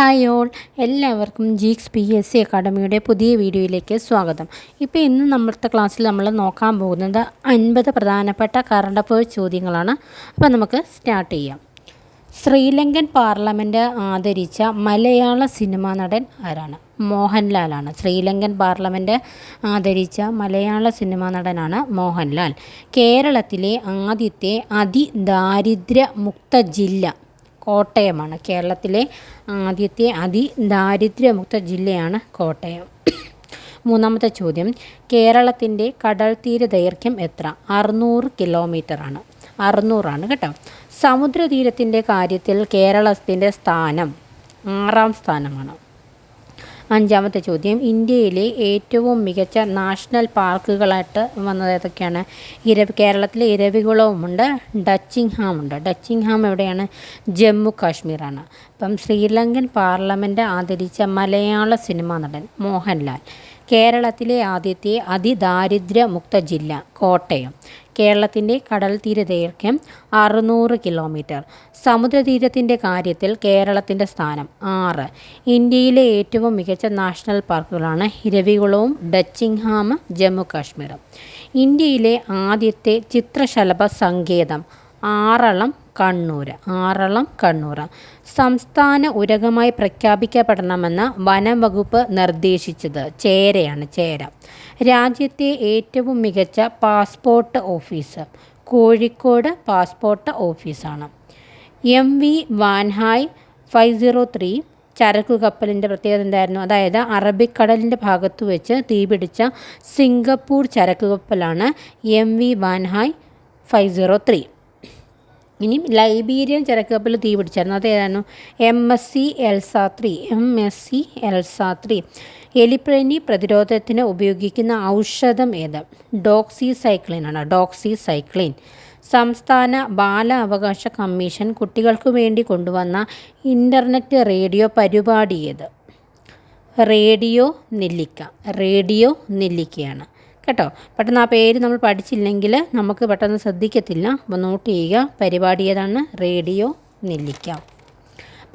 Hi all. എല്ലാവർക്കും Geeks P S C അക്കാഡമിയുടെ പുതിയ വീഡിയോയിലേക്ക് സ്വാഗതം. ഇപ്പോൾ ഇന്ന് നമ്മളത്തെ ക്ലാസ്സിൽ നമ്മൾ നോക്കാൻ പോകുന്നത് അൻപത് പ്രധാനപ്പെട്ട കറണ്ട് അഫയേഴ്സ് ചോദ്യങ്ങളാണ്. അപ്പോൾ നമുക്ക് സ്റ്റാർട്ട് ചെയ്യാം. ശ്രീലങ്കൻ പാർലമെന്റ് ആദരിച്ച മലയാള സിനിമാ നടൻ ആരാണ്? മോഹൻലാലാണ് ശ്രീലങ്കൻ പാർലമെന്റ് ആദരിച്ച മലയാള സിനിമാ നടനാണ് മോഹൻലാൽ. കേരളത്തിലെ ആദ്യത്തെ അതിദാരിദ്ര്യ മുക്ത ജില്ല കോട്ടയമാണ്. കേരളത്തിലെ ആദ്യത്തെ അതിദാരിദ്ര്യമുക്ത ജില്ലയാണ് കോട്ടയം. മൂന്നാമത്തെ ചോദ്യം കേരളത്തിന്റെ കടൽ തീര ദൈർഘ്യം എത്ര? അറുന്നൂറ് കിലോമീറ്ററാണ്. അറുന്നൂറാണ് കേട്ടോ. സമുദ്രതീരത്തിന്റെ കാര്യത്തിൽ കേരളത്തിന്റെ സ്ഥാനം ആറാം സ്ഥാനമാണ്. അഞ്ചാമത്തെ ചോദ്യം. ഇന്ത്യയിലെ ഏറ്റവും മികച്ച നാഷണൽ പാർക്കുകളായിട്ട് വന്നത് ഏതൊക്കെയാണ്? ഇരവി കേരളത്തിലെ ഇരവികുളവുമുണ്ട് ഡച്ചിങ്ഹാം ഉണ്ട് ഡച്ചിങ്ഹാം എവിടെയാണ്? ജമ്മു കാശ്മീറാണ് അപ്പം ശ്രീലങ്കൻ പാർലമെന്റ് ആദരിച്ച മലയാള സിനിമാ നടൻ മോഹൻലാൽ. കേരളത്തിലെ ആദ്യത്തെ അതിദാരിദ്ര്യമുക്ത ജില്ല കോട്ടയം. കേരളത്തിന്റെ കടൽ തീരദൈർഘ്യം അറുന്നൂറ് കിലോമീറ്റർ. സമുദ്രതീരത്തിന്റെ കാര്യത്തിൽ കേരളത്തിന്റെ സ്ഥാനം ആറ്. ഇന്ത്യയിലെ ഏറ്റവും മികച്ച നാഷണൽ പാർക്കുകളാണ് ഇരവികുളവും ഡച്ചിങ്ഹാം ജമ്മു കാശ്മീറും ഇന്ത്യയിലെ ആദ്യത്തെ ചിത്രശലഭ സങ്കേതം ആറളം കണ്ണൂർ ആറളം കണ്ണൂർ സംസ്ഥാന ഉരകമായി പ്രഖ്യാപിക്കപ്പെടണമെന്ന് വനം വകുപ്പ് നിർദ്ദേശിച്ചത് ചേരയാണ് ചേര. രാജ്യത്തെ ഏറ്റവും മികച്ച പാസ്പോർട്ട് ഓഫീസ് കോഴിക്കോട് പാസ്പോർട്ട് ഓഫീസാണ്. M V Wan Hai five zero three ചരക്കു കപ്പലിന്റെ പ്രത്യേകത എന്തായിരുന്നു? അതായത് അറബിക്കടലിന്റെ ഭാഗത്ത് വെച്ച് തീപിടിച്ച സിംഗപ്പൂർ ചരക്കു കപ്പലാണ് M V Wan Hai five zero three. ഇനി ലൈബീരിയൻ ചരക്കപ്പൽ തീ പിടിച്ചായിരുന്നു. അതേതായിരുന്നു M S C Elsa three M S C Elsa three എലിപ്പനി പ്രതിരോധത്തിന് ഉപയോഗിക്കുന്ന ഔഷധം ഏത്? ഡോക്സി സൈക്ലിനാണ് ഡോക്സി സൈക്ലിൻ സംസ്ഥാന ബാലാവകാശ കമ്മീഷൻ കുട്ടികൾക്ക് വേണ്ടി കൊണ്ടുവന്ന ഇന്റർനെറ്റ് റേഡിയോ പരിപാടി ഏത്? റേഡിയോ നെല്ലിക്ക. റേഡിയോ നെല്ലിക്കയാണ്. കേട്ടോ. പെട്ടെന്ന് ആ പേര് നമ്മൾ പഠിച്ചില്ലെങ്കിൽ നമുക്ക് പെട്ടെന്ന് ശ്രദ്ധിക്കത്തില്ല. അപ്പോൾ നോട്ട് ചെയ്യുക. പരിപാടി ഏതാണ്? റേഡിയോ നെല്ലിക്ക.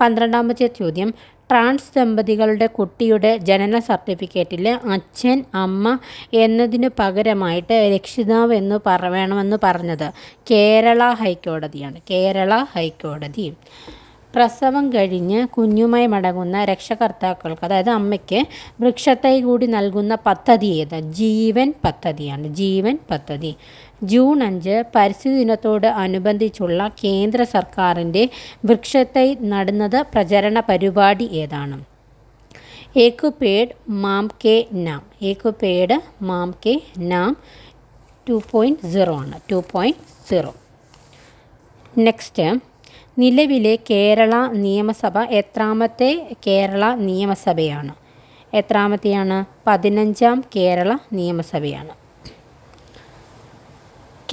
പന്ത്രണ്ടാമത്തെ ചോദ്യം. ട്രാൻസ് ദമ്പതികളുടെ കുട്ടിയുടെ ജനന സർട്ടിഫിക്കറ്റിൽ അച്ഛൻ അമ്മ എന്നതിന് പകരമായിട്ട് രക്ഷിതാവ് എന്ന് പറയണമെന്ന് പറഞ്ഞത് കേരള ഹൈക്കോടതിയാണ്. കേരള ഹൈക്കോടതി. പ്രസവം കഴിഞ്ഞ് കുഞ്ഞുമായി മടങ്ങുന്ന രക്ഷകർത്താക്കൾക്ക് അതായത് അമ്മയ്ക്ക് വൃക്ഷത്തൈ കൂടി നൽകുന്ന പദ്ധതി ഏത്? ജീവൻ പദ്ധതിയാണ് ജീവൻ പദ്ധതി. ജൂൺ അഞ്ച് പരിസ്ഥിതി ദിനത്തോട് അനുബന്ധിച്ചുള്ള കേന്ദ്ര സർക്കാരിന്റെ വൃക്ഷത്തൈ നടുന്നത് പ്രചരണ പരിപാടി ഏതാണ്? Ek Ped Maa Ke Naam. Ek Ped Maa Ke Naam two point zero ആണ് ടു പോയിന്റ് സീറോ. നെക്സ്റ്റ് നിലവിലെ കേരള നിയമസഭ എത്രാമത്തെ കേരള നിയമസഭയാണ്? എത്രാമത്തെയാണ്? പതിനഞ്ചാം കേരള നിയമസഭയാണ്.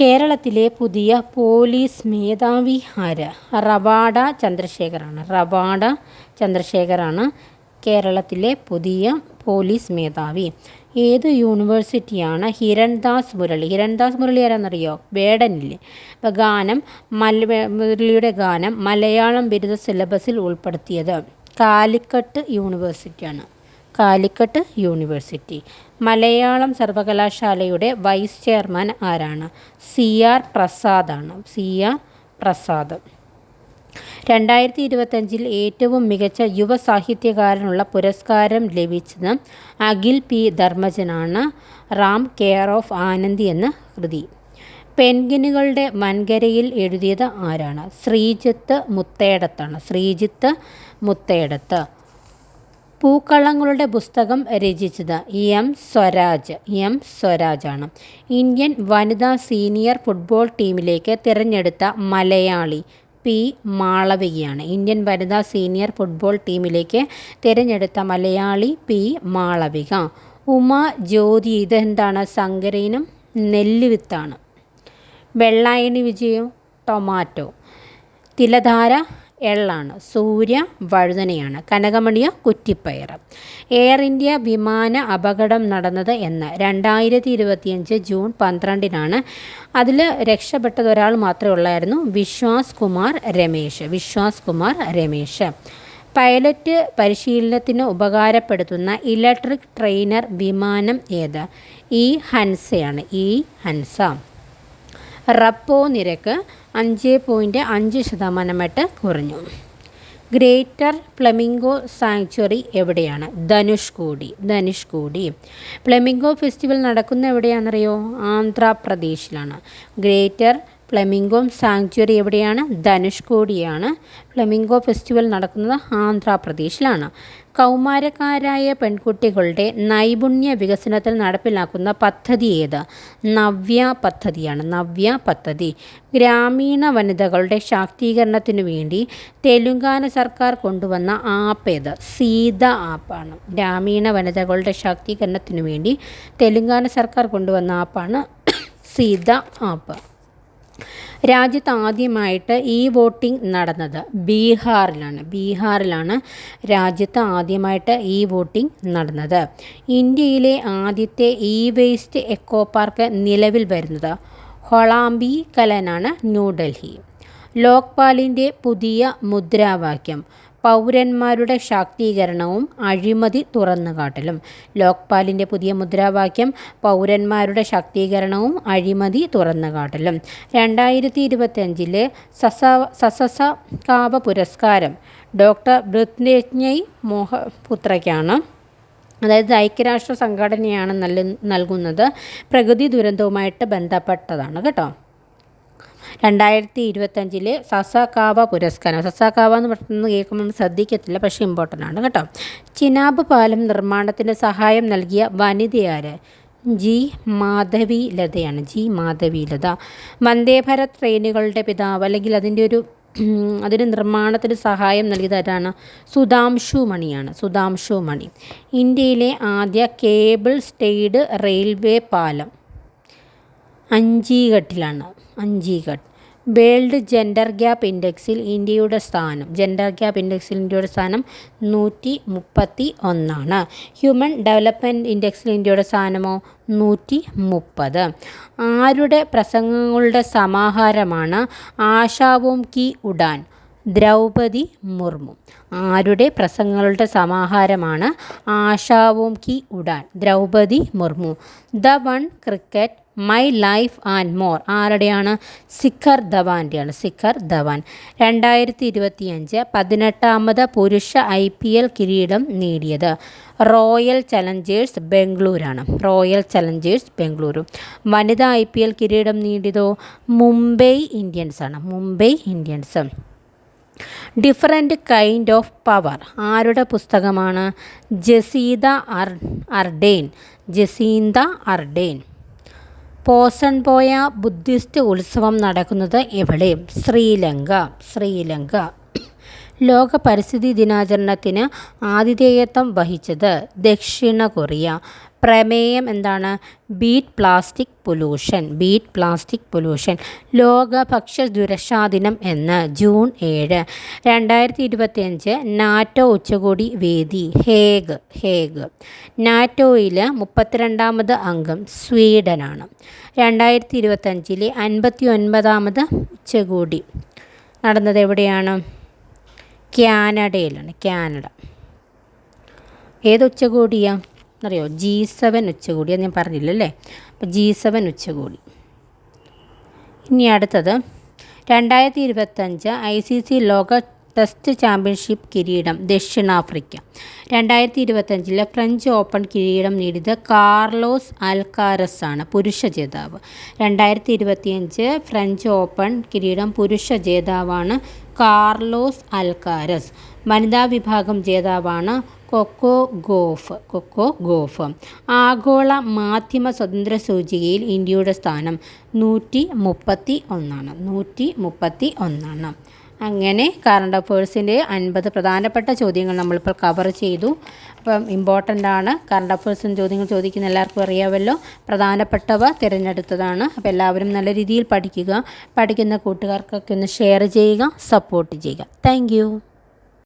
കേരളത്തിലെ പുതിയ പോലീസ് മേധാവി ആര്? റവാഡ ചന്ദ്രശേഖറാണ് റവാഡ ചന്ദ്രശേഖറാണ് കേരളത്തിലെ പുതിയ പോലീസ് മേധാവി. ഏത് യൂണിവേഴ്സിറ്റിയാണ് ഹിരൺദാസ് മുരളി? ഹിരൺദാസ് മുരളി ആരാന്നറിയോ? വേടനില്ലേ അപ്പോൾ ഗാനം മല മുരളിയുടെ ഗാനം മലയാളം ബിരുദ സിലബസിൽ ഉൾപ്പെടുത്തിയത് കാലിക്കട്ട് യൂണിവേഴ്സിറ്റിയാണ്. കാലിക്കട്ട് യൂണിവേഴ്സിറ്റി. മലയാളം സർവകലാശാലയുടെ വൈസ് ചെയർമാൻ ആരാണ്? C R പ്രസാദാണ്. C R Prasad. രണ്ടായിരത്തി ഇരുപത്തഞ്ചിൽ ഏറ്റവും മികച്ച യുവ സാഹിത്യകാരനുള്ള പുരസ്കാരം ലഭിച്ചത് അഖിൽ പി ധർമ്മജനാണ്. റാം കെയർ ഓഫ് ആനന്ദി എന്ന കൃതി. പെൻഗിനുകളുടെ വൻകരയിൽ എഴുതിയത് ആരാണ്? ശ്രീജിത്ത് മുത്തേടത്താണ്. ശ്രീജിത്ത് മുത്തേടത്ത്. പൂക്കളങ്ങളുടെ പുസ്തകം രചിച്ചത് എം സ്വരാജ്. എം സ്വരാജാണ്. ഇന്ത്യൻ വനിതാ സീനിയർ ഫുട്ബോൾ ടീമിലേക്ക് തിരഞ്ഞെടുത്ത മലയാളി. പി മാളവികയാണ്. ഇന്ത്യൻ വനിതാ സീനിയർ ഫുട്ബോൾ ടീമിലേക്ക് തിരഞ്ഞെടുത്ത മലയാളി പി മാളവിക. ഉമ ജ്യോതി ഇതെന്താണ്? സങ്കരയിനം നെല്ലുവിത്താണ്. വെള്ളായണി വിജയം ടൊമാറ്റോ. തിലധാര എള്ളാണ്. സൂര്യ വഴുതനയാണ്. കനകമണിയ കുറ്റിപ്പയർ. എയർ ഇന്ത്യ വിമാന അപകടം നടന്നത് എന്ന് രണ്ടായിരത്തി ഇരുപത്തിയഞ്ച് ജൂൺ പന്ത്രണ്ടിനാണ്. അതിൽ രക്ഷപ്പെട്ടത് ഒരാൾ മാത്രമേ ഉള്ളായിരുന്നു. വിശ്വാസ് കുമാർ രമേശ്. വിശ്വാസ് കുമാർ രമേശ്. പൈലറ്റ് പരിശീലനത്തിന് ഉപകാരപ്പെടുത്തുന്ന ഇലക്ട്രിക് ട്രെയിനർ വിമാനം ഏത്? ഈ ഹൻസയാണ്. ഈ ഹൻസ. റപ്പോ നിരക്ക് അഞ്ച് പോയിന്റ് അഞ്ച് ശതമാനമായിട്ട് കുറഞ്ഞു. ഗ്രേറ്റർ ഫ്ലെമിംഗോ സാങ്ച്വറി എവിടെയാണ്? ധനുഷ്കോടി ധനുഷ്കോടി ഫ്ലെമിംഗോ ഫെസ്റ്റിവൽ നടക്കുന്ന എവിടെയാണെന്നറിയോ? ആന്ധ്രാപ്രദേശിലാണ്. ഗ്രേറ്റർ ഫ്ലമിംഗോ സാങ്ച്വറി എവിടെയാണ്? ധനുഷ്കോടിയാണ്. ഫ്ലെമിംഗോ ഫെസ്റ്റിവൽ നടക്കുന്നത് ആന്ധ്രാപ്രദേശിലാണ്. കൗമാരക്കാരായ പെൺകുട്ടികളുടെ നൈപുണ്യ വികസനത്തിൽ നടപ്പിലാക്കുന്ന പദ്ധതി ഏത്? നവ്യ പദ്ധതിയാണ്. നവ്യ പദ്ധതി. ഗ്രാമീണ വനിതകളുടെ ശാക്തീകരണത്തിനു വേണ്ടി തെലുങ്കാന സർക്കാർ കൊണ്ടുവന്ന ആപ്പ് ഏത്? സീത ആപ്പാണ്. ഗ്രാമീണ വനിതകളുടെ ശാക്തീകരണത്തിനു വേണ്ടി തെലുങ്കാന സർക്കാർ കൊണ്ടുവന്ന ആപ്പാണ് സീത ആപ്പ്. രാജ്യത്ത് ആദ്യമായിട്ട് ഇ വോട്ടിംഗ് നടന്നത് ബീഹാറിലാണ്. ബീഹാറിലാണ് രാജ്യത്ത് ആദ്യമായിട്ട് ഇ വോട്ടിംഗ് നടന്നത്. ഇന്ത്യയിലെ ആദ്യത്തെ ഇ വേസ്റ്റ് എക്കോ പാർക്ക് നിലവിൽ വരുന്നത് ഹൊളാംബി കലനാണ് ന്യൂഡൽഹി. ലോക്പാലിന്റെ പുതിയ മുദ്രാവാക്യം പൗരന്മാരുടെ ശാക്തീകരണവും അഴിമതി തുറന്നുകാട്ടലും. ലോക്പാലിന്റെ പുതിയ മുദ്രാവാക്യം പൗരന്മാരുടെ ശാക്തീകരണവും അഴിമതി തുറന്നുകാട്ടലും. രണ്ടായിരത്തി ഇരുപത്തിയഞ്ചിലെ സസ സസസ കാവ പുരസ്കാരം ഡോക്ടർ ബൃത്നേജ്ഞയ് മോഹപുത്രയ്ക്കാണ് അതായത് ഐക്യരാഷ്ട്ര സംഘടനയാണ് നൽകുന്നത്. പ്രകൃതി ദുരന്തവുമായിട്ട് ബന്ധപ്പെട്ടതാണ് കേട്ടോ. രണ്ടായിരത്തി ഇരുപത്തഞ്ചിലെ സസാകാവ പുരസ്കാരം. സസാകാവ എന്ന് പെട്ടെന്ന് കേൾക്കുമ്പോൾ ശ്രദ്ധിക്കത്തില്ല പക്ഷേ ഇമ്പോർട്ടന്റ് ആണ് കേട്ടോ. ചിനാബ് പാലം നിർമ്മാണത്തിന് സഹായം നൽകിയ വനിതയാര്? ജി മാധവി ലതയാണ്. ജി മാധവി ലത. വന്ദേഭാരത് ട്രെയിനുകളുടെ പിതാവ് അല്ലെങ്കിൽ അതിന്റെ ഒരു അതിന് നിർമ്മാണത്തിന് സഹായം നൽകിയതാരാണ് സുധാംശു മണിയാണ്. സുധാംശു മണി. ഇന്ത്യയിലെ ആദ്യ കേബിൾ സ്റ്റേഡ് റെയിൽവേ പാലം അഞ്ചീഘട്ടിലാണ്. അഞ്ചീഘട്ട് വേൾഡ് ജെൻഡർ ഗ്യാപ്പ് ഇൻഡെക്സിൽ ഇന്ത്യയുടെ സ്ഥാനം. ജെൻഡർ ഗ്യാപ്പ് ഇൻഡെക്സിൽ ഇന്ത്യയുടെ സ്ഥാനം നൂറ്റി മുപ്പത്തി ഒന്നാണ് ഹ്യൂമൻ ഡെവലപ്മെന്റ് ഇൻഡെക്സിൽ ഇന്ത്യയുടെ സ്ഥാനമോ നൂറ്റി മുപ്പത് ആരുടെ പ്രസംഗങ്ങളുടെ സമാഹാരമാണ് ആശാവും കി ഉഡാൻ. ദ്രൗപതി മുർമു. ആരുടെ പ്രസംഗങ്ങളുടെ സമാഹാരമാണ് Aashaon ki Udaan Droupadi Murmu. The one cricket my life and more. ആരുടെയാണ്? Shikhar ധവാന്റെയാണ് സിഖർ ധവാൻ. രണ്ടായിരത്തി ഇരുപത്തിയഞ്ച് പതിനെട്ടാമത് പുരുഷ ഐ പി എൽ കിരീടം നേടിയത് royal Challengers ബംഗളൂരാണ്. Royal Challengers Bengaluru. വനിതാ ഐ പി എൽ കിരീടം നേടിയതോ? Mumbai ഇന്ത്യൻസാണ്. Mumbai Indians. Different kind of power ആരുടെ പുസ്തകമാണ്? ജസീദ അർ Ardern. Jacinda Ardern. Poson Poya Buddhist ഉത്സവം നടക്കുന്നത് എവിടെ? ശ്രീലങ്ക. ശ്രീലങ്ക. ലോക പരിസ്ഥിതി ദിനാചരണത്തിന് ആതിഥേയത്വം വഹിച്ചത് ദക്ഷിണ കൊറിയ. പ്രമേയം എന്താണ്? Beat plastic pollution beat plastic pollution. ലോക ഭക്ഷ്യ സുരക്ഷാ ദിനം എന്ന് ജൂൺ ഏഴ്. രണ്ടായിരത്തി ഇരുപത്തിയഞ്ച് നാറ്റോ ഉച്ചകോടി വേദി ഹേഗ് ഹേഗ്. നാറ്റോയിൽ മുപ്പത്തിരണ്ടാമത് അംഗം സ്വീഡനാണ്. രണ്ടായിരത്തി ഇരുപത്തഞ്ചിലെ അൻപത്തി ഒൻപതാമത് ഉച്ചകോടി. നടന്നത് എവിടെയാണ്? കാനഡയിലാണ് കാനഡ. ഏത് ഉച്ചകോടിയാണ് എന്നറിയോ ജി സെവൻ ഉച്ചകോടി അത് ഞാൻ പറഞ്ഞില്ലല്ലേ? അപ്പോൾ ജി സെവൻ ഉച്ചകോടി. ഇനി അടുത്തത്. രണ്ടായിരത്തി ഇരുപത്തഞ്ച് ഐ സി സി ലോക ടെസ്റ്റ് ചാമ്പ്യൻഷിപ്പ് കിരീടം ദക്ഷിണാഫ്രിക്ക. രണ്ടായിരത്തി ഇരുപത്തഞ്ചിലെ ഫ്രഞ്ച് ഓപ്പൺ കിരീടം നേടിയത് കാർലോസ് അൽക്കാരസ് ആണ് പുരുഷ ജേതാവ്. രണ്ടായിരത്തി ഇരുപത്തിയഞ്ച് ഫ്രഞ്ച് ഓപ്പൺ കിരീടം പുരുഷ ജേതാവാണ് കാർലോസ് അൽക്കാരസ് വനിതാ വിഭാഗം ജേതാവാണ് കൊക്കോ ഗോഫ് കൊക്കോ ഗോഫ്. ആഗോള മാധ്യമ സ്വതന്ത്ര സൂചികയിൽ ഇന്ത്യയുടെ സ്ഥാനം നൂറ്റി മുപ്പത്തി ഒന്നാണ് നൂറ്റി മുപ്പത്തി ഒന്നാണ് അങ്ങനെ കറണ്ട് അഫേഴ്സിന്റെ അൻപത് പ്രധാനപ്പെട്ട ചോദ്യങ്ങൾ നമ്മളിപ്പോൾ കവർ ചെയ്തു. അപ്പം ഇമ്പോർട്ടന്റ് ആണ് കറണ്ട് അഫേഴ്സിന്റെ ചോദ്യങ്ങൾ ചോദിക്കുന്ന എല്ലാവർക്കും അറിയാമല്ലോ. പ്രധാനപ്പെട്ടവ തിരഞ്ഞെടുത്തതാണ്. അപ്പോൾ എല്ലാവരും നല്ല രീതിയിൽ പഠിക്കുക. പഠിക്കുന്ന കൂട്ടുകാർക്കൊക്കെ ഒന്ന് ഷെയർ ചെയ്യുക സപ്പോർട്ട് ചെയ്യുക. താങ്ക്